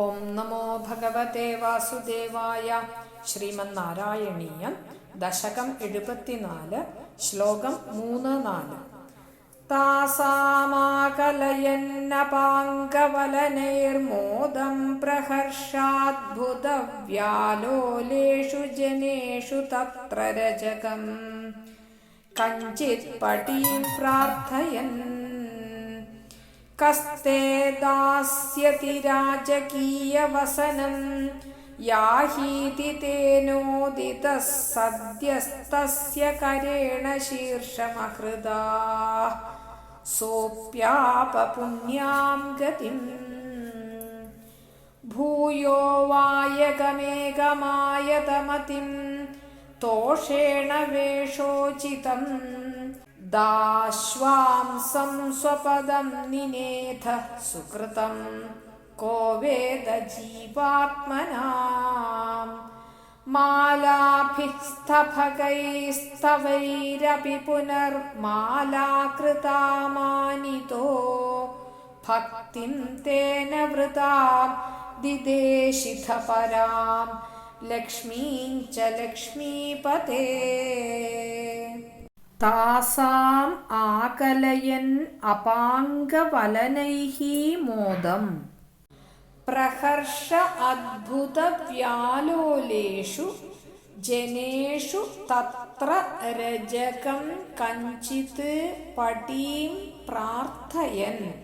ഓം നമോ ഭഗവതേ വാസുദേവായ ശ്രീമന്നാരായണീയം ദശകം എഴുപത്തിനാല് ശ്ലോകം മൂന്ന് നാല്. താസാമാകലയന്നപാങ്കവലനൈർമോദം പ്രഹർഷാദ്ഭുതവ്യാലോലേഷു ജനേഷു തത്ര രജകം കഞ്ചിത് പടീം പ്രാർത്ഥയൻ कस्ते दास्यति राजकीयवसनम् याहीति तेनोदितः सद्यस्तस्य करेण शीर्षमहृदा सोऽप्यापपुण्यां गतिम् भूयो वायगमेकमायतमतिं तोषेण वेषोचितम् दाश्वांसं स्वपदं निनेथ सुकृतं को वेद जीवात्मनाम् मालाभिः स्थभगैस्तवैरपि पुनर्मालाकृतामानितो भक्तिं तेन वृतां दिदेशिथ परां लक्ष्मीं च लक्ष्मीपते താസാം ആകലയൻ അപാംഗവലനൈः മോദം. പ്രഹർഷ അദ്ഭുതവ്യാലോലേഷു ജനേഷു തത്ര രജകം കഞ്ചിത് പടീം പ്രാർത്ഥയൻ.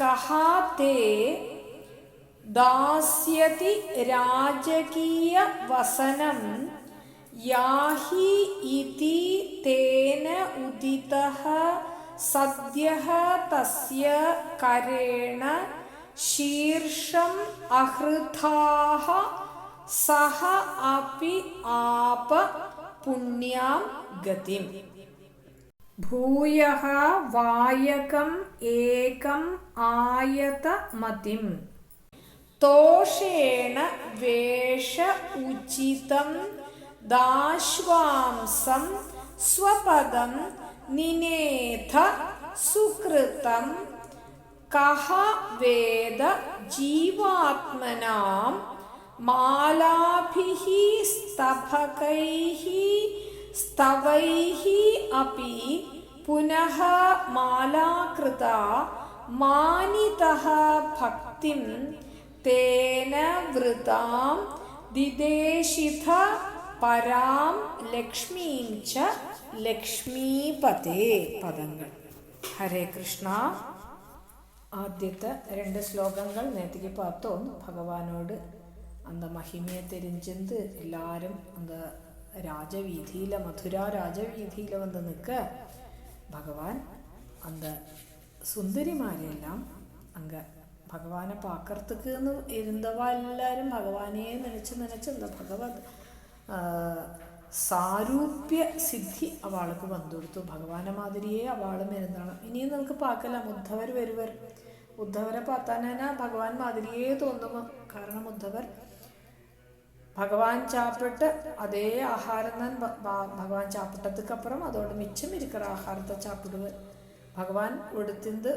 കഹാ തേ ദാസ്യതി രാജകീയ വസനം യാഹി ഇതി തേന ഉദിതഃ സദ്യഃ തസ്യ കരേണ ശീർഷം അഹൃതാഹ സഹ അപി ആപ പുണ്യാം ഗതിം ഭൂയഃ വായകം ഏകം ആയതമതിം തോഷേണ വേഷ ഉചിതം ദാശ്വാംസം സ്വപദം നിനേഥ സുകൃതം കഹ വേദ ജീവാത്മനാം മാലാഭിः സ്തഭകൈः സ്തവൈः अपि पुनः मालाकृता मानितः भक्तिं तेन वृतां दिदेशिथ പരാം ലക്ഷ്മീം ച ലക്ഷ്മീപതേ പദങ്ങൾ ഹരേ കൃഷ്ണ ആദ്യത്തെ രണ്ട് ശ്ലോകങ്ങൾ നേത്തിക്ക് പാത്തോന്ന് ഭഗവാനോട് அந்த மகிமையை தெரிஞ்சிருந்து எல்லாரும் அந்த ராஜவீதியில் மதுரா ராஜவீதியில் வந்து நிற்க பகவான் அந்த சுந்தரிமாரெல்லாம் அங்கே பகவானை பார்க்கறதுக்குன்னு இருந்தவா எல்லாரும் பகவானே நினச்சி நினச்சி அந்த பகவத் സാരൂപ്യ സിദ്ധി അവൾക്ക് വന്നുകൊടുത്തു ഭഗവാന മാതിരിയെ അവളും എന്താണ് ഇനിയും നമുക്ക് പാക്കല ഉദ്ധവർ വരുവർ. ഉദ്ധവരെ പാത്താനാ ഭഗവാൻ മാതിരിയെ തോന്നുമോ കാരണം ഉദ്ധവർ ഭഗവാൻ ചാപ്പിട്ട് അതേ ആഹാരം തന്നെ ഭഗവാൻ ചാപ്പിട്ടതുക്കപ്പുറം അതോട് മിച്ചം ഇരിക്കുന്ന ആഹാരത്തെ ചാപ്പിടുവർ ഭഗവാൻ ഉടുത്തിന്ത്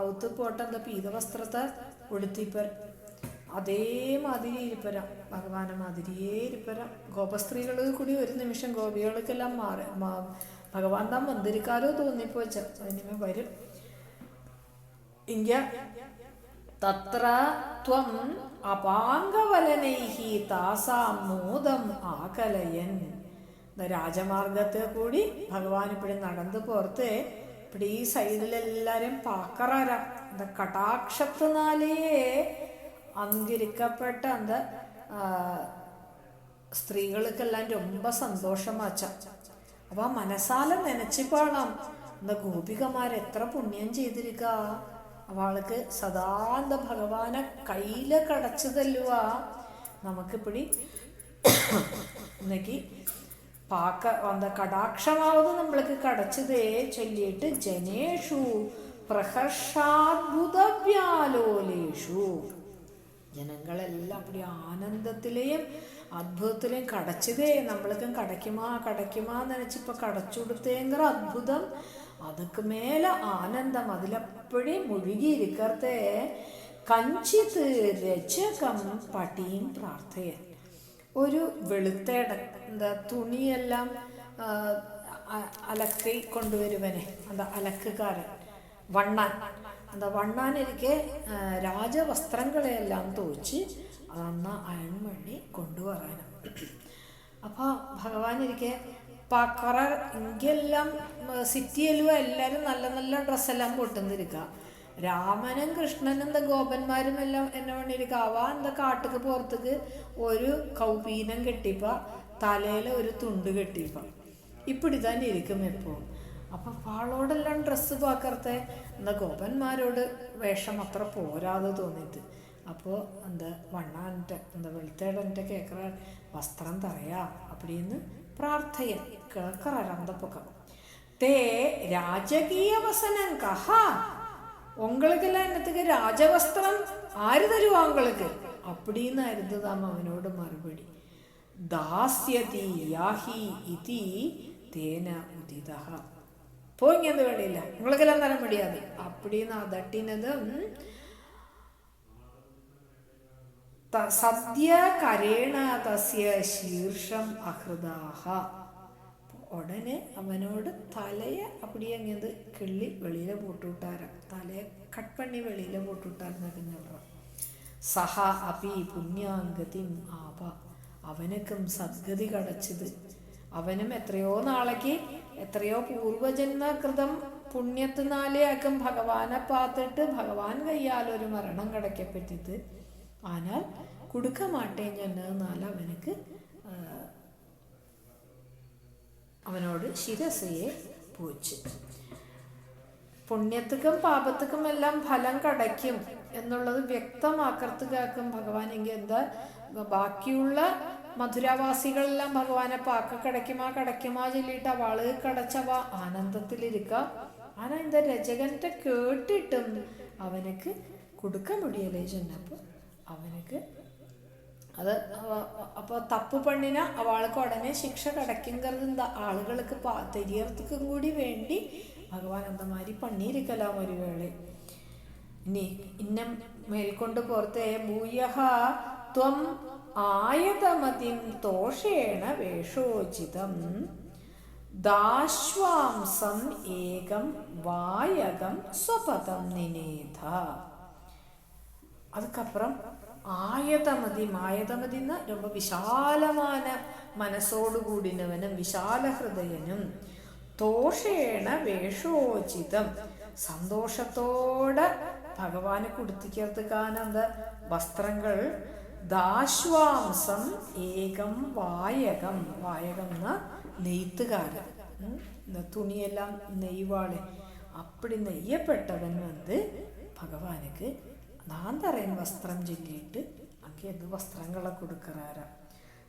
അവുത്ത് പോട്ടെന്ത പീതവസ്ത്രത്തെ ഉടുത്തിപ്പർ. അതേമാതിരി ഇരിപ്പര ഭഗവാനെ മാതിരിയേ ഇരിപ്പര ഗോപസ്ത്രീകൾ കൂടി ഒരു നിമിഷം ഗോപികൾക്കെല്ലാം മാറി ഭഗവാൻ താൻ മന്ദിരിക്കാരോ തോന്നിപ്പോച്ച അതിനുമേ വരും. ഇങ്ക തത്ര ത്വം അപാംഗവലനൈഹി താസാം മോദം ആകലയൻ. രാജമാർഗത്തെ കൂടി ഭഗവാൻ ഇപ്പോഴും നടന്നു പുറത്ത് ഇപ്പൊ ഈ സൈഡിലെല്ലാരും പാക്കറാരാ. കടാക്ഷത്തിനാലേ அங்கிருக்கப்பட்ட அந்த സ്ത്രീകൾക്കെല്ലാം രൊമ്പ സന്തോഷമാച്ച. അപ്പൊ ആ മനസ്സാല നനച്ചിപ്പോളാം. എന്താ ഗോപികമാർ എത്ര പുണ്യം ചെയ്തിരിക്ക. അവൾക്ക് സദാ എന്താ ഭഗവാനെ കയ്യിൽ കടച്ചു തല്ലുക നമുക്കിപ്പിടി ഇന്നക്ക് പാക്ക എന്താ കടാക്ഷമാവത് നമ്മൾക്ക് കടച്ചതേ ചൊല്ലിയിട്ട് ജനേഷു പ്രഹർഷാത്ഭുത വ്യാലോലേഷു ജനങ്ങളെല്ലാം അപ്പടി ആനന്ദത്തിലെയും അത്ഭുതത്തിലെയും കടച്ചതേ നമ്മൾക്കും കടയ്ക്കുമാ കടയ്ക്കുമാ നനച്ചിപ്പോൾ കടച്ചു കൊടുത്തേങ്കര അത്ഭുതം அதுக்கு மேல ஆனந்தம் அதில் அப்படியே முழுகி இருக்கிறதே കഞ്ചിത് രചകം പടിയും പ്രാർത്ഥയൻ ഒരു വെളുത്തേടൻ എന്താ തുണിയെല്ലാം ആ, അ- അലക്കി കൊണ്ടുവരുവനെ എന്താ അലക്കുകാരൻ വണ്ണാൻ എന്താ വണ്ണാനിരിക്കെ രാജവസ്ത്രങ്ങളെയെല്ലാം തോച്ച് അതന്ന അയൺ വേണ്ടി കൊണ്ടുവരാനും. അപ്പോൾ ഭഗവാൻ ഇരിക്കെ പക്കറ ഇങ്കെല്ലാം സിറ്റിയിലും എല്ലാവരും നല്ല നല്ല ഡ്രസ്സെല്ലാം പൊട്ടുന്നിരിക്കുക രാമനും കൃഷ്ണനും എന്താ ഗോപന്മാരും എല്ലാം എന്നെ വേണ്ടിയിരിക്കുക അവ എന്താ കാട്ടുക്ക് പുറത്തേക്ക് ഒരു കൗപീനം കെട്ടിപ്പ തലയിൽ ഒരു തുണ്ട് കെട്ടിപ്പ. ഇപ്പിടി തന്നെ ഇരിക്കും എപ്പോൾ അപ്പൊ പാളോടെല്ലാം ഡ്രസ്സ് ഇതാക്കർത്തെ? എന്താ ഗോപന്മാരോട് വേഷം അത്ര പോരാതെ തോന്നിയിട്ട്. അപ്പോൾ എന്താ വണ്ണാന്റെ എന്താ വെളുത്തേടന്റെ കേക്കറ വസ്ത്രം തറയാ അപ്പടിന്ന് പ്രാർത്ഥയ കേക്കറ അന്തപ്പൊക്കം തേ രാജകീയ വസനം കഹ. ഉങ്ങൾക്കെല്ലാം എന്നത്തേക്ക് രാജവസ്ത്രം ആര് തരുവാ ഉങ്ങൾക്ക് അപ്പടിന്നായിരുന്നു അവനോട് മറുപടി. ദാസ്യതി യാഹി ഇതി തേന ഉദിതഹ. പോയി എന്ത് വേണ്ടിയില്ല നിങ്ങൾക്കെല്ലാം തരാൻ മടിയാതെ அப்படின்னு അതട്ടിനതും ത- സദ്യ കരേണ തസ്യ ശീർഷം അഹൃദാഹ ഉടനെ അവനോട് തലയെ അപ്പടി അങ്ങത് കിള്ളി വെളിയില പോട്ടുവിട്ടാര തലയെ കട്ട് പണി വെളിയില പോട്ടുവിട്ടാരെന്നൊക്കെ ഞങ്ങൾ സഹ അപി പുണ്യാംഗതിം ആപ അവനക്കും സദ്ഗതി കടച്ചത് അവനും എത്രയോ നാളേക്ക് എത്രയോ പൂർവജന്മകൃതം അകം ഭഗവാനെ പാത്തിട്ട് ഭഗവാൻ കയ്യാൽ ഒരു മരണം കിടക്കപ്പെട്ടിട്ട്. ആനാൽ കൊടുക്ക മാട്ടേ ചെന്നതെന്നാൽ അവനക്ക് അവനോട് ശിരസയെ പൂച്ചു. പുണ്യത്തിക്കും പാപത്തിക്കും എല്ലാം ഫലം കടയ്ക്കും എന്നുള്ളത് വ്യക്തമാക്കർത്തുകാക്കും ഭഗവാനെങ്കിൽ എന്താ? ബാക്കിയുള്ള മധുരാവാസികളെല്ലാം ഭഗവാനെ പാക്ക കടയ്ക്കുമാ കടയ്ക്കുമാ ചൊല്ലിയിട്ട് അവൾ കടച്ചവ ആനന്ദത്തിലിരിക്ക. ആനാ എന്താ രചകന്റെ കേട്ടിട്ടും അവനക്ക് കൊടുക്ക മുടിയല്ലേ ചെന്നപ്പോ അവനക്ക് അത് അപ്പോൾ തപ്പ് പണ്ണിന അവൾക്ക് ഉടനെ ശിക്ഷ കിടക്കുങ്കരുന്ന ആളുകൾക്ക് പാ കൂടി വേണ്ടി ഭഗവാൻ അന്തമാതിരി പണ്ണിയിരിക്കലാം ഒരു വേള. ഇനി ഇന്ന മേൽക്കൊണ്ട് പുറത്തെ ഭൂയഹ ത്വം ആയതമതിം തോഷേണ വേഷോചിതം ദാശ്വാംസം ഏകം വായകം സ്വപദം നിനേധ அதுக்கப்புறம் ஆயதமதி மாயதமதின்னா ரொம்ப விசாலமான മനസ്സോടു കൂടിനവനും വിശാല ഹൃദയനും തോഷേണ വേഷോചിതം സന്തോഷത്തോടെ ഭഗവാന് കൊടുത്തിക്കർത്തുക്കാനന്ത വസ്ത്രങ്ങൾ ദാശ്വാംസം ഏകം വായകം വായകം എന്ന നെയ്ത്തുകാരൻ ഉം, இந்த துணியெல்லாம் நெய்வாளே அப்படி நெய்யப்பட்டவன் வந்து பகவானுக்கு நான் தரேன் வஸ்திரம் சொல்லிட்டு அங்கே அது வஸ்திரங்களை கொடுக்குறாரா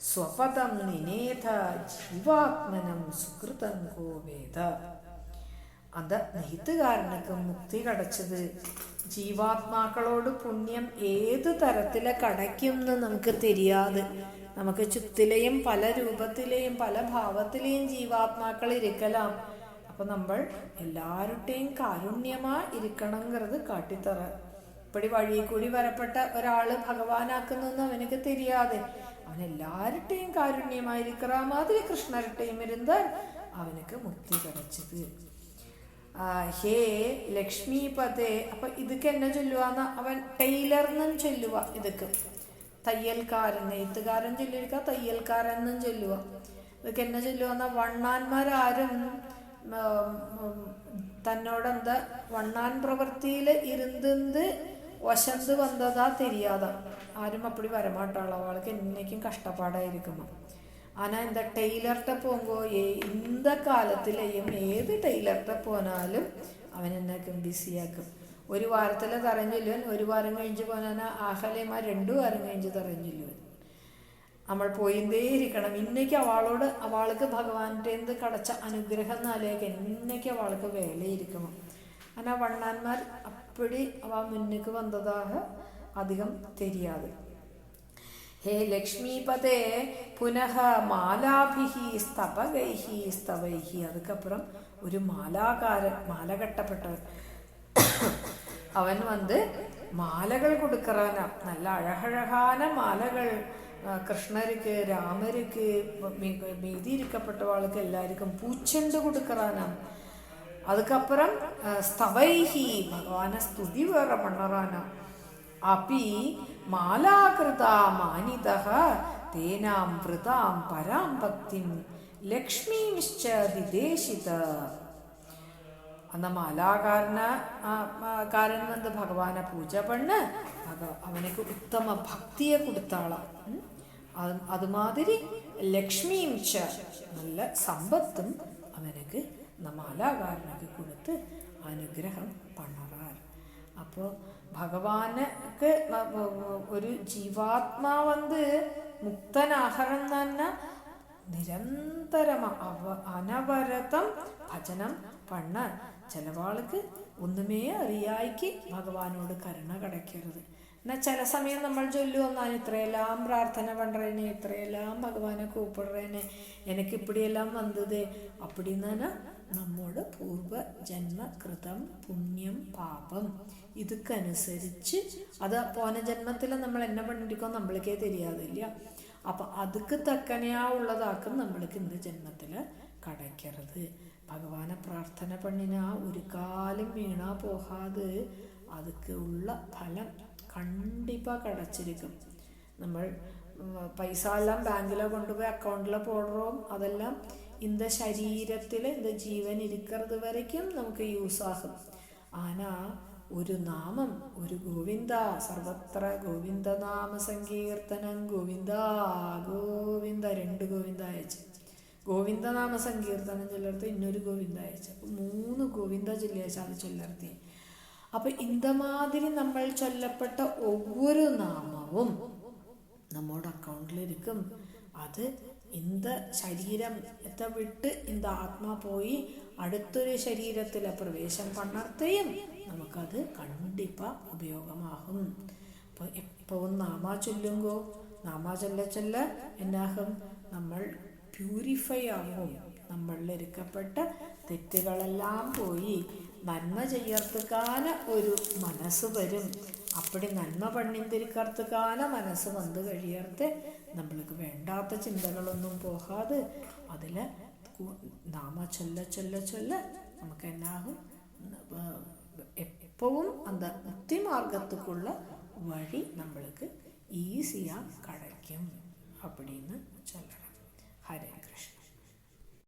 സ്വപദം നിനേത ജീവാത്മനം സുഹൃതം ഗോവേദ അത് നെയ്ത്തുകാരനക്ക് മുക്തി കടച്ചത്. ജീവാത്മാക്കളോട് പുണ്യം ഏതു തരത്തിലെ കടയ്ക്കുമെന്ന് നമുക്ക് தெரியாது നമുക്ക് ചുത്തിലെയും പല രൂപത്തിലെയും പല ഭാവത്തിലെയും ജീവാത്മാക്കൾ ഇരിക്കലാം. അപ്പൊ നമ്മൾ എല്ലാവരുടെയും കാരുണ്യമാ ഇരിക്കണങ്கிறது കാട്ടിത്തറ. ഇപ്പടി വഴി കൂടി വരപ്പെട്ട ഒരാൾ ഭഗവാനാക്കുന്നൊന്നും അവനക്ക് தெரியாது അവൻ എല്ലാവരുടെയും കാരുണ്യമായിരിക്കാ മാതിരി കൃഷ്ണരുടെയും ഇരുന്നാൽ അവനക്ക് മുക്തി കിടച്ചത്. ഹേ ലക്ഷ്മിപതേ അപ്പൊ ഇതൊക്കെ എന്നെ ചൊല്ലുവാന്ന് അവൻ ടൈലർന്നും ചൊല്ലുക ഇതൊക്കെ. തയ്യൽക്കാരൻ നെയ്ത്തുകാരൻ ചൊല്ലിയിരിക്കുക തയ്യൽക്കാരെന്നും ചൊല്ലുക ഇതൊക്കെ എന്നെ ചൊല്ലുവാന്ന വണ്ണാന്മാരാരും തന്നോടെന്ത വണ്ണാൻ പ്രവൃത്തിയിൽ ഇരുന്നത് വശന്ത് വന്നതാ തെരിയാതെ. ആരും അപ്പടി വരമാട്ടാളോ. അവൾക്ക് എന്നേക്കും കഷ്ടപ്പാടായിരിക്കുന്നു. ஆனால் இந்த டெய்லர்கிட்ட போங்கோ ஏ இந்த കാലത്തിലെയും ഏത് ടൈലർടെ പോനാലും അവൻ എന്നാക്കും ബിസിയാക്കും. ഒരു വാരത്തിൽ തറഞ്ഞില്ലുവൻ ഒരു വാരം കഴിഞ്ഞ് പോനാ ആഹലയമാർ രണ്ടു വാരം കഴിഞ്ഞ് തറഞ്ഞില്ലുവൻ. നമ്മൾ പോയിന്തേ ഇരിക്കണം ഇന്നേക്ക് അവളോട് അവൾക്ക് ഭഗവാന്റെ എന്ത് കടച്ച അനുഗ്രഹം എന്നാലേക്ക് ഇന്നേക്ക് അവൾക്ക് വേലയിരിക്കണം. ആനാ വണ്ണാന്മാർ അപ്പടി അവ മുന്നേക്ക് വന്നതാ അധികം തെരിയാതെ. ഹേ ലക്ഷ്മീപതേ പുനഃ മാലാഭിഹി സ്തപകൈഹി സ്തവൈഹി അതുക്കപ്പുറം ഒരു മാലാകാര മാല കെട്ടപ്പെട്ടവൻ അവൻ വന്ന് മാലകൾ കൊടുക്കറവന നല്ല അഴഹഴഹാന മാലകൾ. കൃഷ്ണർക്ക് രാമർക്ക് മീതിരിക്കപ്പെട്ട ആൾക്ക് എല്ലാവർക്കും പൂച്ചെണ്ട് കൊടുക്കറാനാം. അതുക്കപ്പുറം സ്തവൈഹി ഭഗവാനെ സ്തുതി വേറെ മണ്ണറാനാം. അപ്പീ മാലാകൃതാ മാനിത തേനാം വൃതാം പരാം ഭക്തിം ലക്ഷ്മിംശ്ച ദിദേശിത അന്ന മാലാകാരന കാരൻ വന്ന് ഭഗവാനെ പൂജ പണ്ണ് അവനക്ക് ഉത്തമ ഭക്തിയെ കൊടുത്താളാം. അതുമാതിരി ലക്ഷ്മിയും ച നല്ല സമ്പത്തും അവനക്ക് മാലാകാരനക്ക് കൊടുത്ത് അനുഗ്രഹം പണറാർ അപ്പോൾ ഭഗവാനക്ക് ഒരു ജീവാത്മാവന്ത് മുക്തനാഹരം തന്നെ നിരന്തരം അവ അനവരതം ഭജനം പണ്ണാൻ ചിലവാൾക്ക് ഒന്നുമേ അറിയായിക്ക് ഭഗവാനോട് കരുണ കിടക്കരുത്. എന്നാൽ ചില സമയം നമ്മൾ ചൊല്ലു വന്നാൽ ഇത്രയെല്ലാം പ്രാർത്ഥന പണ്ടേനെ ഇത്രയെല്ലാം ഭഗവാനെ കൂപ്പിടേനെ എനിക്ക് ഇപ്പടിയെല്ലാം വന്നത് അപ്പടിന്നാണ് നമ്മുടെ പൂർവ ജന്മകൃതം പുണ്യം പാപം. ഇതുക്കനുസരിച്ച് അത് പോന ജന്മത്തിൽ നമ്മൾ എന്നെ പണിയിരിക്കോ നമ്മൾക്കേ തരിയാതില്ല. അപ്പൊ അതുക്ക് തക്കനെയാ ഉള്ളതാക്കും നമ്മൾക്ക് ഇന്ന് ജന്മത്തിൽ കടയ്ക്കരുത് ഭഗവാനെ പ്രാർത്ഥന പണിനാ ഒരു കാലം വീണാ പോകാതെ അതൊക്കെ ഉള്ള ഫലം കണ്ടിപ്പാ കടച്ചിരിക്കും. നമ്മൾ പൈസ എല്ലാം ബാങ്കിലോ കൊണ്ടുപോയി അക്കൗണ്ടിലോ പോടുറോം അതെല്ലാം இந்த ശരീരത്തിൽ இந்த ജീവൻ ഇരിക്കുന്നത് വരയ്ക്കും നമുക്ക് യൂസ് ആകും ആനാ ഒരു നാമം ഒരു ഗോവിന്ദ സർവത്ര ഗോവിന്ദനാമ സങ്കീർത്തനം ഗോവിന്ദ ഗോവിന്ദ രണ്ട് ഗോവിന്ദ അയച്ചു ഗോവിന്ദനാമ സങ്കീർത്തനം ചൊല്ലർത്ത് ഇന്നൊരു ഗോവിന്ദ അയച്ചു അപ്പം മൂന്ന് ഗോവിന്ദ ചൊല്ലിയച്ച അത് ചൊല്ലർത്തി അപ്പം ഇന്ത മാതിരി നമ്മൾ ചൊല്ലപ്പെട്ട ഒവ്വൊരു നാമവും നമ്മുടെ അക്കൗണ്ടിലിരിക്കും അത് இந்த ശരീരത്തെ വിട്ട് இந்த ആത്മാ പോയി അടുത്തൊരു ശരീരത്തിലെ പ്രവേശം പണ്ണർത്തയും നമുക്കത് കണ്ടിപ്പാ ഉപയോഗമാകും അപ്പോൾ എപ്പോഴും നാമാ ചൊല്ലുങ്കോ നാമാ ചൊല്ല ചൊല്ല എന്നാകും നമ്മൾ പ്യൂരിഫൈ ആകും നമ്മളിൽ ഇരിക്കപ്പെട്ട തെറ്റുകളെല്ലാം പോയി നന്മ ചെയ്യർത്തുക്കാന ഒരു മനസ്സ് വരും അപ്പടി നന്മ പണ്ണിന്തിരിക്കർത്തുക്കാന മനസ്സ് വന്നു കഴിയർത്ത് നമ്മൾക്ക് വേണ്ടാത്ത ചിന്തകളൊന്നും പോകാതെ അതിൽ നാമ ചൊല്ല ചൊല്ല ചൊല്ല നമുക്ക് എന്നാകും எப்பவும் அந்த முக்தி மார்க்கத்துக்குள்ள வழி நம்மளுக்கு ஈஸியாக கிடைக்கும் அப்படின்னு சொல்லலாம் ஹரே